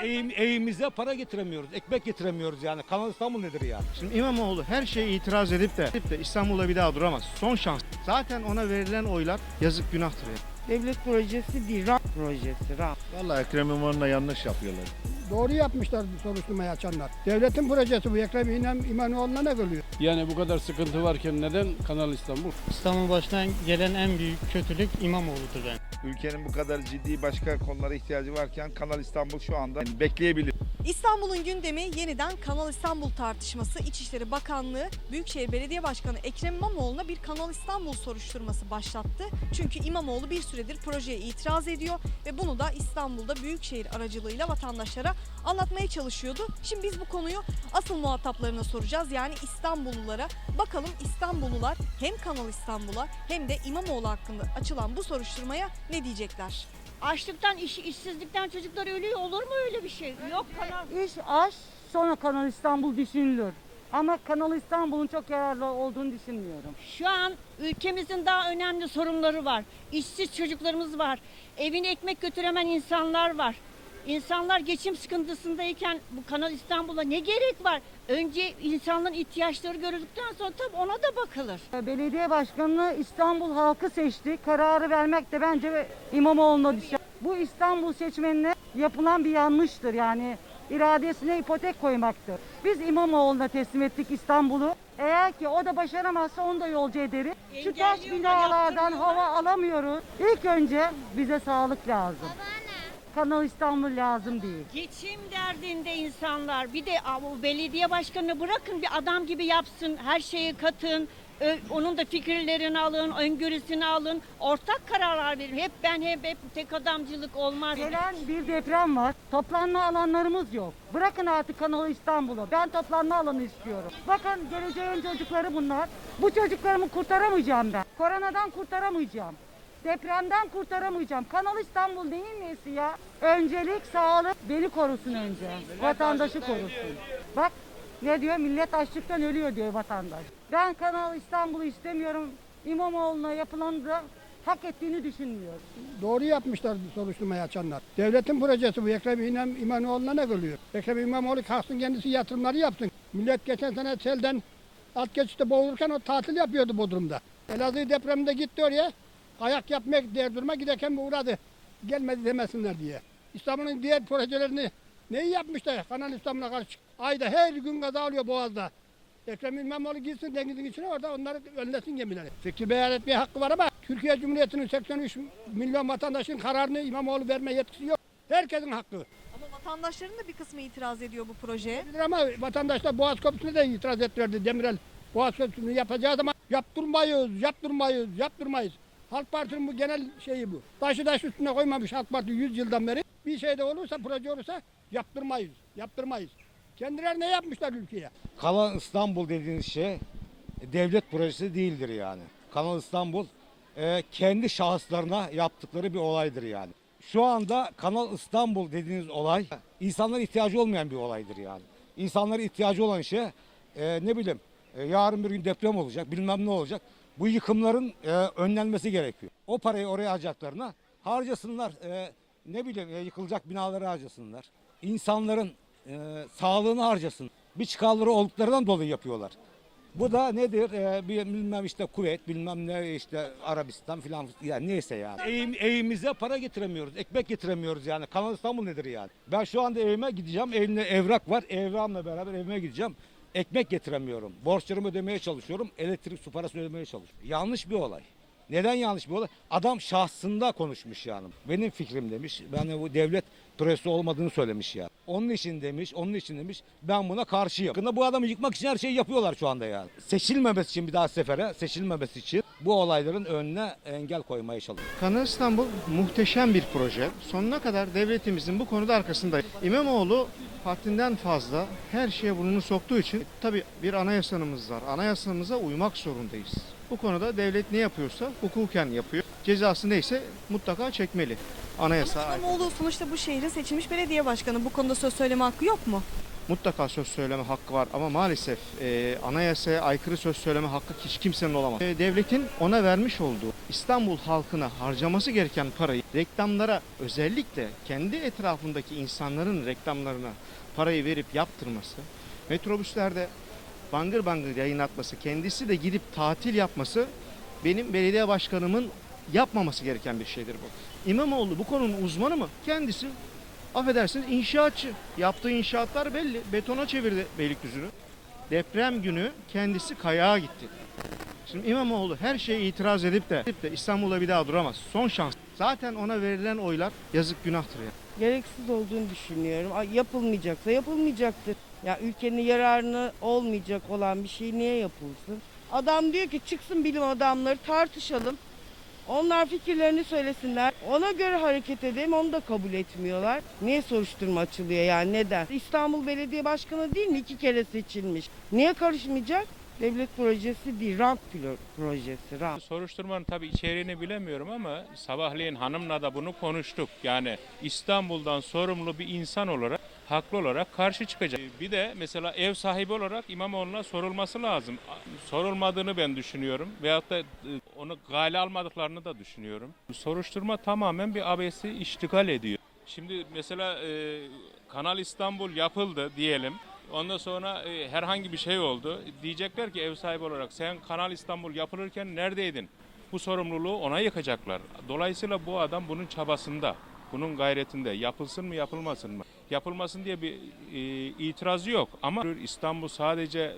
Eğim, eğimize para getiremiyoruz, ekmek getiremiyoruz yani. Kanal İstanbul nedir yani? Şimdi İmamoğlu her şeye itiraz edip de, edip de İstanbul'da bir daha duramaz. Son şans. Zaten ona verilen oylar yazık günahtır ya. Devlet projesi değil, projesi, rant. Vallahi Ekrem İmamoğlu'na yanlış yapıyorlar. Doğru yapmışlar soruşturmayı açanlar. Devletin projesi bu. Ekrem İnan- İmamoğlu'na ne geliyor? Yani bu kadar sıkıntı varken neden Kanal İstanbul? İstanbul başına gelen en büyük kötülük İmamoğlu'dur ben. Ülkenin bu kadar ciddi başka konulara ihtiyacı varken Kanal İstanbul şu anda bekleyebilir. İstanbul'un gündemi yeniden Kanal İstanbul tartışması. İçişleri Bakanlığı Büyükşehir Belediye Başkanı Ekrem İmamoğlu'na bir Kanal İstanbul soruşturması başlattı. Çünkü İmamoğlu bir süredir projeye itiraz ediyor ve bunu da İstanbul'da Büyükşehir aracılığıyla vatandaşlara anlatmaya çalışıyordu. Şimdi biz bu konuyu asıl muhataplarına soracağız. Yani İstanbullulara. Bakalım İstanbullular hem Kanal İstanbul'a hem de İmamoğlu hakkında açılan bu soruşturmaya ne diyecekler? Açlıktan, iş, işsizlikten çocuklar ölüyor. Olur mu öyle bir şey? Yok kanal. İş aş, sonra Kanal İstanbul düşünülür. Ama Kanal İstanbul'un çok yararlı olduğunu düşünmüyorum. Şu an ülkemizin daha önemli sorunları var. İşsiz çocuklarımız var. Evine ekmek götüremeyen insanlar var. İnsanlar geçim sıkıntısındayken bu Kanal İstanbul'a ne gerek var? Önce insanların ihtiyaçları görüldükten sonra tabii ona da bakılır. Belediye başkanını İstanbul halkı seçti. Kararı vermek de bence İmamoğlu'na düşer. Bu İstanbul seçmenine yapılan bir yanlıştır yani iradesine ipotek koymaktır. Biz İmamoğlu'na teslim ettik İstanbul'u. Eğer ki o da başaramazsa onu da yolcu ederiz. Şu taş binalardan hava alamıyoruz. İlk önce bize sağlık lazım. Kanal İstanbul lazım değil. Geçim derdinde insanlar. Bir de bu belediye başkanını bırakın bir adam gibi yapsın. Her şeyi katın. Onun da fikirlerini alın, öngörüsünü alın. Ortak kararlar verin. Hep ben hep, hep tek adamcılık olmaz. Gelen bir deprem var. Toplanma alanlarımız yok. Bırakın artık Kanal İstanbul'u. Ben toplanma alanı istiyorum. Bakın geleceğin çocukları bunlar. Bu çocuklarımı kurtaramayacağım ben. Koronadan kurtaramayacağım. Depremden kurtaramayacağım. Kanal İstanbul neyin nesi ya? Öncelik sağlık beni korusun önce. Vatandaşı korusun. Bak ne diyor? Millet açlıktan ölüyor diyor vatandaş. Ben Kanal İstanbul'u istemiyorum. İmamoğlu'na yapılanı da hak ettiğini düşünmüyorum. Doğru yapmışlar soruşturmayı açanlar. Devletin projesi bu. Ekrem İnan- İmamoğlu'na ne geliyor? Ekrem İmamoğlu kalksın kendisi yatırımları yapsın. Millet geçen sene selden alt geçişte boğulurken o tatil yapıyordu Bodrum'da. Elazığ depreminde gitti oraya. Ayak yapmak der durma giderken uğradı. Gelmedi demesinler diye. İstanbul'un diğer projelerini neyi yapmışlar Kanal İstanbul'a karşı? Ayda her gün kaza oluyor Boğaz'da. Ekrem İmamoğlu gitsin denizin içine orada onları önlesin gemileri. Fikir beyan etmeye hakkı var ama Türkiye Cumhuriyeti'nin 83 milyon vatandaşın kararını İmamoğlu verme yetkisi yok. Herkesin hakkı. Ama vatandaşların da bir kısmı itiraz ediyor bu projeye. Ama vatandaşlar Boğaz Köprüsü'ne de itiraz ettilerdi Demirel. Boğaz Köprüsü'nü yapacağız ama yaptırmayız, yaptırmayız, yaptırmayız. Halk Partisi'nin bu genel şeyi bu. Taşı taş üstüne koymamış Halk Parti 100 yıldan beri. Bir şey de olursa, proje olursa yaptırmayız, yaptırmayız. Kendileri ne yapmışlar ülkeye? Kanal İstanbul dediğiniz şey devlet projesi değildir yani. Kanal İstanbul e, kendi şahıslarına yaptıkları bir olaydır yani. Şu anda Kanal İstanbul dediğiniz olay insanların ihtiyacı olmayan bir olaydır yani. İnsanların ihtiyacı olan şey e, ne bileyim e, yarın bir gün deprem olacak bilmem ne olacak. Bu yıkımların e, önlenmesi gerekiyor. O parayı oraya harcayacaklarına harcasınlar. E, ne bileyim e, yıkılacak binaları harcasınlar. İnsanların e, sağlığını harcasın. Bir çıkarları olduklarından dolayı yapıyorlar. Bu da nedir? Ee, bilmem işte kuvvet, bilmem ne işte Arabistan filan yani neyse yani. Eğim, eğimize para getiremiyoruz, ekmek getiremiyoruz yani. Kanal İstanbul nedir yani? Ben şu anda evime gideceğim, elimde evrak var. Evramla beraber evime gideceğim. Ekmek getiremiyorum. Borçlarımı ödemeye çalışıyorum. Elektrik su parasını ödemeye çalışıyorum. Yanlış bir olay. Neden yanlış bir olay? Adam şahsında konuşmuş yani. Benim fikrim demiş. Ben bu devlet projesi olmadığını söylemiş ya. Onun için demiş, onun için demiş. Ben buna karşıyım. Bu adamı yıkmak için her şeyi yapıyorlar şu anda yani. Seçilmemesi için bir daha sefere, seçilmemesi için bu olayların önüne engel koymaya çalışıyor. Kanal İstanbul muhteşem bir proje. Sonuna kadar devletimizin bu konuda arkasındayız. İmamoğlu haddinden fazla her şeye burnunu soktuğu için tabii bir anayasamız var. Anayasamıza uymak zorundayız. Bu konuda devlet ne yapıyorsa hukuken yapıyor. Cezası neyse mutlaka çekmeli. Anayasa Ama İmamoğlu sonuçta bu şehrin seçilmiş belediye başkanı. Bu konuda söz söyleme hakkı yok mu? mutlaka söz söyleme hakkı var ama maalesef e, anayasaya aykırı söz söyleme hakkı hiç kimsenin olamaz. E, devletin ona vermiş olduğu İstanbul halkına harcaması gereken parayı reklamlara özellikle kendi etrafındaki insanların reklamlarına parayı verip yaptırması, metrobüslerde bangır bangır yayınlatması, kendisi de gidip tatil yapması benim belediye başkanımın yapmaması gereken bir şeydir bu. İmamoğlu bu konunun uzmanı mı? Kendisi affedersiniz inşaatçı. Yaptığı inşaatlar belli. Betona çevirdi Beylikdüzü'nü. Deprem günü kendisi kayağa gitti. Şimdi İmamoğlu her şeye itiraz edip de, edip de İstanbul'a bir daha duramaz. Son şans. Zaten ona verilen oylar yazık günahtır ya. gereksiz olduğunu düşünüyorum. Ay, Yapılmayacaksa yapılmayacaktır. Ya ülkenin yararına olmayacak olan bir şey niye yapılsın? Adam diyor ki çıksın bilim adamları tartışalım. Onlar fikirlerini söylesinler. Ona göre hareket edelim. Onu da kabul etmiyorlar. Niye soruşturma açılıyor yani neden? İstanbul Belediye Başkanı değil mi? İki kere seçilmiş. Niye karışmayacak? Devlet projesi değil, rant projesi, rant. Soruşturmanın tabii içeriğini bilemiyorum ama sabahleyin hanımla da bunu konuştuk. Yani İstanbul'dan sorumlu bir insan olarak haklı olarak karşı çıkacak. Bir de mesela ev sahibi olarak İmamoğlu'na sorulması lazım. Sorulmadığını ben düşünüyorum. Veyahut da e, onu gale almadıklarını da düşünüyorum. Soruşturma tamamen bir abesi iştigal ediyor. Şimdi mesela e, Kanal İstanbul yapıldı diyelim. Ondan sonra e, herhangi bir şey oldu. Diyecekler ki ev sahibi olarak sen Kanal İstanbul yapılırken neredeydin? Bu sorumluluğu ona yıkacaklar. Dolayısıyla bu adam bunun çabasında, bunun gayretinde. Yapılsın mı yapılmasın mı? Yapılmasın diye bir e, itirazı yok. Ama İstanbul sadece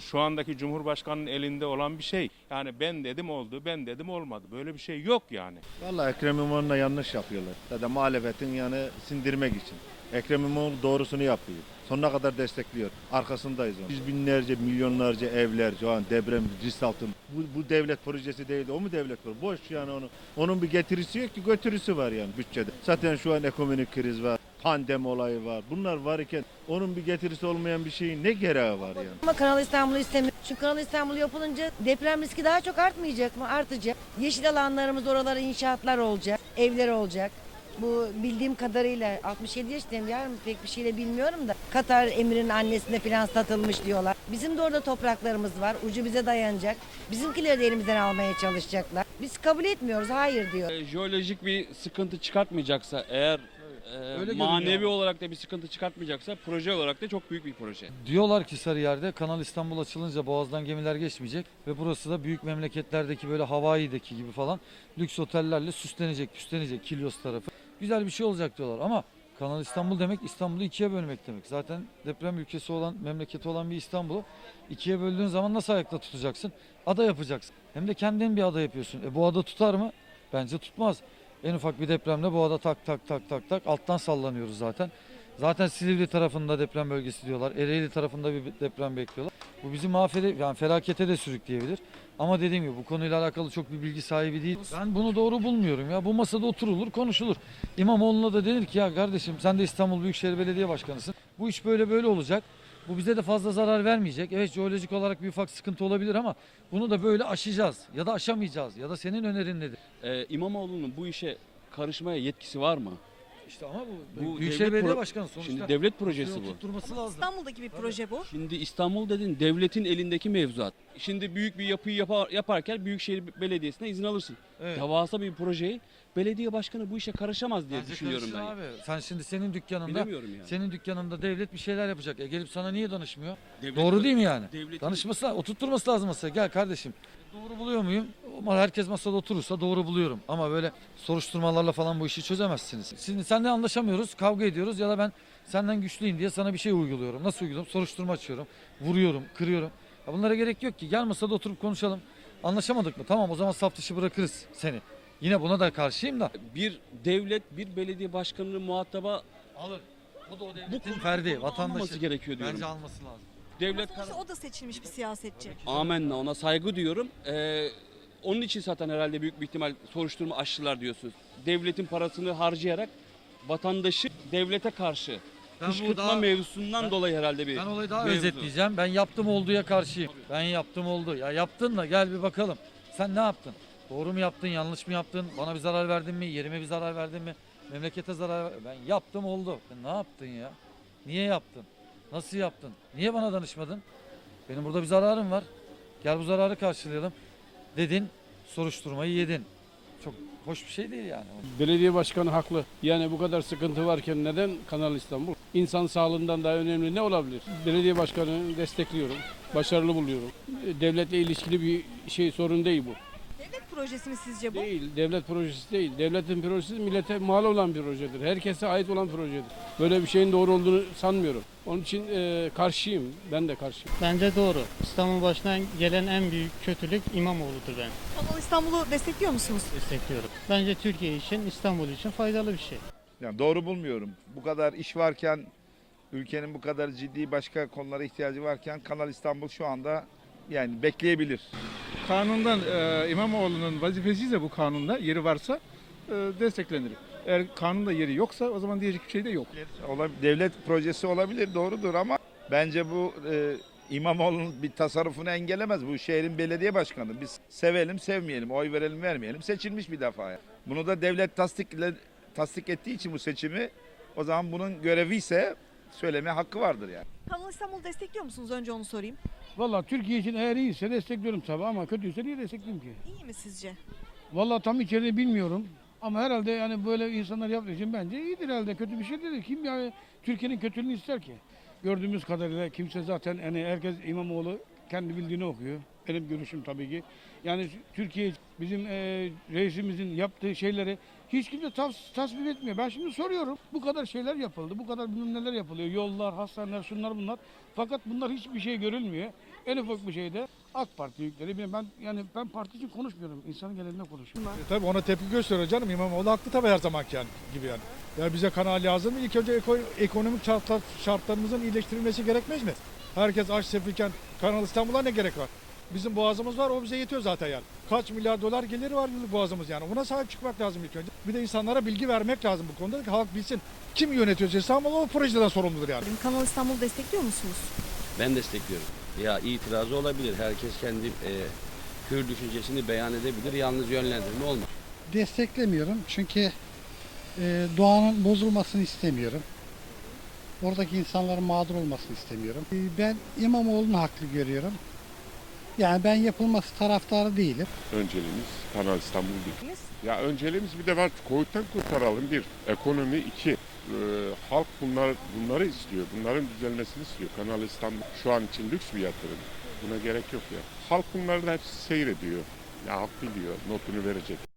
şu andaki Cumhurbaşkanı'nın elinde olan bir şey. Yani ben dedim oldu, ben dedim olmadı. Böyle bir şey yok yani. Vallahi Ekrem İmamoğlu'na yanlış yapıyorlar. Ya da muhalefetin yani sindirmek için. Ekrem İmamoğlu doğrusunu yapıyor. Sonuna kadar destekliyor. Arkasındayız onun. Yüz binlerce, milyonlarca evler şu an deprem, risk altın. Bu, bu devlet projesi değil. O mu devlet projesi? Boş yani onu. Onun bir getirisi yok ki götürüsü var yani bütçede. Zaten şu an ekonomik kriz var. Pandemi olayı var. Bunlar var iken onun bir getirisi olmayan bir şeyin ne gereği var yani? Ama Kanal İstanbul'u istemiyor. Şu Kanal İstanbul yapılınca deprem riski daha çok artmayacak mı? Artacak. Yeşil alanlarımız oralara inşaatlar olacak, evler olacak. Bu bildiğim kadarıyla 67 yaşındayım yarın pek bir şeyle bilmiyorum da Katar emirinin annesine falan satılmış diyorlar. Bizim de orada topraklarımız var. Ucu bize dayanacak. Bizimkileri de elimizden almaya çalışacaklar. Biz kabul etmiyoruz. Hayır diyor. Jeolojik bir sıkıntı çıkartmayacaksa eğer e, Öyle manevi görünüyor. olarak da bir sıkıntı çıkartmayacaksa proje olarak da çok büyük bir proje. Diyorlar ki Sarıyer'de Kanal İstanbul açılınca Boğaz'dan gemiler geçmeyecek ve burası da büyük memleketlerdeki böyle Hawaii'deki gibi falan lüks otellerle süslenecek, püslenecek Kilyos tarafı. Güzel bir şey olacak diyorlar ama Kanal İstanbul demek İstanbul'u ikiye bölmek demek. Zaten deprem ülkesi olan, memleketi olan bir İstanbul'u ikiye böldüğün zaman nasıl ayakta tutacaksın? Ada yapacaksın. Hem de kendin bir ada yapıyorsun. E bu ada tutar mı? Bence tutmaz. En ufak bir depremde bu ada tak tak tak tak tak alttan sallanıyoruz zaten. Zaten Silivri tarafında deprem bölgesi diyorlar. Ereğli tarafında bir deprem bekliyorlar. Bu bizi mahvede, yani felakete de sürükleyebilir. Ama dediğim gibi bu konuyla alakalı çok bir bilgi sahibi değil. Ben bunu doğru bulmuyorum ya. Bu masada oturulur, konuşulur. İmamoğlu'na da denir ki ya kardeşim sen de İstanbul Büyükşehir Belediye Başkanısın. Bu iş böyle böyle olacak. Bu bize de fazla zarar vermeyecek. Evet jeolojik olarak bir ufak sıkıntı olabilir ama bunu da böyle aşacağız ya da aşamayacağız ya da senin önerin nedir? Ee, İmamoğlu'nun bu işe karışmaya yetkisi var mı? İşte ama bu, Bu Büyükşehir Belediye pro- Başkanı sonuçta. Şimdi devlet projesi Şuraya bu. Tutturması lazım. İstanbul'daki bir proje bu. Şimdi İstanbul dedin devletin elindeki mevzuat. Şimdi büyük bir yapıyı yapar, yaparken Büyükşehir Belediyesi'ne izin alırsın. Evet. Devasa bir projeyi belediye başkanı bu işe karışamaz diye Bence düşünüyorum ben. karışır Abi. Sen şimdi senin dükkanında Bilemiyorum yani. senin dükkanında devlet bir şeyler yapacak. E gelip sana niye danışmıyor? Devlet- Doğru değil mi yani? Devletin- Danışması, oturtturması lazım masaya. Gel kardeşim. Doğru buluyor muyum? Ama herkes masada oturursa doğru buluyorum. Ama böyle soruşturmalarla falan bu işi çözemezsiniz. Şimdi seninle anlaşamıyoruz, kavga ediyoruz ya da ben senden güçlüyüm diye sana bir şey uyguluyorum. Nasıl uyguluyorum? Soruşturma açıyorum, vuruyorum, kırıyorum. Ya bunlara gerek yok ki. Gel masada oturup konuşalım. Anlaşamadık mı? Tamam o zaman saf dışı bırakırız seni. Yine buna da karşıyım da. Bir devlet bir belediye başkanını muhataba Alır. O da o bu devletin ferdi, bu konu vatandaşı. gerekiyor diyorum. Bence alması lazım. Devlet Sonuçta o da seçilmiş bir siyasetçi. Amenna ona saygı diyorum. Ee, onun için zaten herhalde büyük bir ihtimal soruşturma açtılar diyorsunuz. Devletin parasını harcayarak vatandaşı devlete karşı Ben kışkırtma daha- mevzusundan ben- dolayı herhalde bir Ben olayı daha mevzu. özetleyeceğim. Ben yaptım olduğuya karşıyım. Ben yaptım oldu. Ya yaptın da gel bir bakalım. Sen ne yaptın? Doğru mu yaptın, yanlış mı yaptın? Bana bir zarar verdin mi? Yerime bir zarar verdin mi? Memlekete zarar ver- Ben yaptım oldu. Sen ne yaptın ya? Niye yaptın? Nasıl yaptın? Niye bana danışmadın? Benim burada bir zararım var. Gel bu zararı karşılayalım. Dedin, soruşturmayı yedin. çok hoş bir şey değil yani. Belediye başkanı haklı. Yani bu kadar sıkıntı varken neden Kanal İstanbul? İnsan sağlığından daha önemli ne olabilir? Belediye başkanını destekliyorum. Başarılı buluyorum. Devletle ilişkili bir şey sorun değil bu. Devlet projesi mi sizce bu? Değil, devlet projesi değil. Devletin projesi millete mal olan bir projedir. Herkese ait olan projedir. Böyle bir şeyin doğru olduğunu sanmıyorum. Onun için e, karşıyım. Ben de karşıyım. Bence doğru. İstanbul başına gelen en büyük kötülük İmamoğlu'dur ben. Kanal İstanbul'u destekliyor musunuz? Destekliyorum. Bence Türkiye için, İstanbul için faydalı bir şey. Yani doğru bulmuyorum. Bu kadar iş varken, ülkenin bu kadar ciddi başka konulara ihtiyacı varken Kanal İstanbul şu anda yani bekleyebilir. Kanundan e, İmamoğlu'nun vazifesiyse bu kanunda yeri varsa e, desteklenir. Eğer kanunda yeri yoksa o zaman diyecek bir şey de yok. Devlet projesi olabilir doğrudur ama bence bu e, İmamoğlu'nun bir tasarrufunu engellemez. Bu şehrin belediye başkanı. Biz sevelim sevmeyelim, oy verelim vermeyelim seçilmiş bir defa. Bunu da devlet tasdikle, tasdik ettiği için bu seçimi o zaman bunun görevi ise söyleme hakkı vardır yani. Kanal İstanbul'u destekliyor musunuz? Önce onu sorayım. Valla Türkiye için eğer iyiyse destekliyorum tabii ama kötüyse niye destekleyeyim ki? İyi mi sizce? Valla tam içeriğini bilmiyorum. Ama herhalde yani böyle insanlar yaptığı için bence iyidir herhalde. Kötü bir şey değil. Kim yani Türkiye'nin kötülüğünü ister ki? Gördüğümüz kadarıyla kimse zaten hani herkes İmamoğlu kendi bildiğini okuyor. Benim görüşüm tabii ki. Yani Türkiye bizim e, reisimizin yaptığı şeyleri hiç kimse tas, tasvip etmiyor. Ben şimdi soruyorum. Bu kadar şeyler yapıldı. Bu kadar bilmem neler yapılıyor. Yollar, hastaneler, şunlar bunlar. Fakat bunlar hiçbir şey görülmüyor. En ufak bir şeyde AK Parti yükleri. Ben yani ben parti için konuşmuyorum. İnsanın genelinde konuşuyorum. tabii ona tepki gösteriyor canım. İmamoğlu haklı tabii her zaman yani gibi yani. Yani bize kanal lazım mı? İlk önce eko- ekonomik şartlar, şartlarımızın iyileştirilmesi gerekmez mi? Herkes aç sefilken Kanal İstanbul'a ne gerek var? Bizim boğazımız var o bize yetiyor zaten yani. Kaç milyar dolar geliri var yıllık boğazımız yani. Ona sahip çıkmak lazım ilk önce. Bir de insanlara bilgi vermek lazım bu konuda ki halk bilsin. Kim yönetiyor İstanbul'u o projeden sorumludur yani. Kanal İstanbul'u destekliyor musunuz? Ben destekliyorum. Ya itirazı olabilir. Herkes kendi e, hür düşüncesini beyan edebilir. Yalnız yönlendirme olmaz. Desteklemiyorum çünkü e, doğanın bozulmasını istemiyorum. Oradaki insanların mağdur olmasını istemiyorum. E, ben İmamoğlu'nu haklı görüyorum. Yani ben yapılması taraftarı değilim. Önceliğimiz Kanal İstanbul değil. Ya önceliğimiz bir de var Covid'den kurtaralım bir. Ekonomi iki. Ee, halk bunlar bunları istiyor. Bunların düzelmesini istiyor. Kanal İstanbul şu an için lüks bir yatırım. Buna gerek yok ya. Halk bunları da hepsi seyrediyor. Ya halk biliyor. Notunu verecek.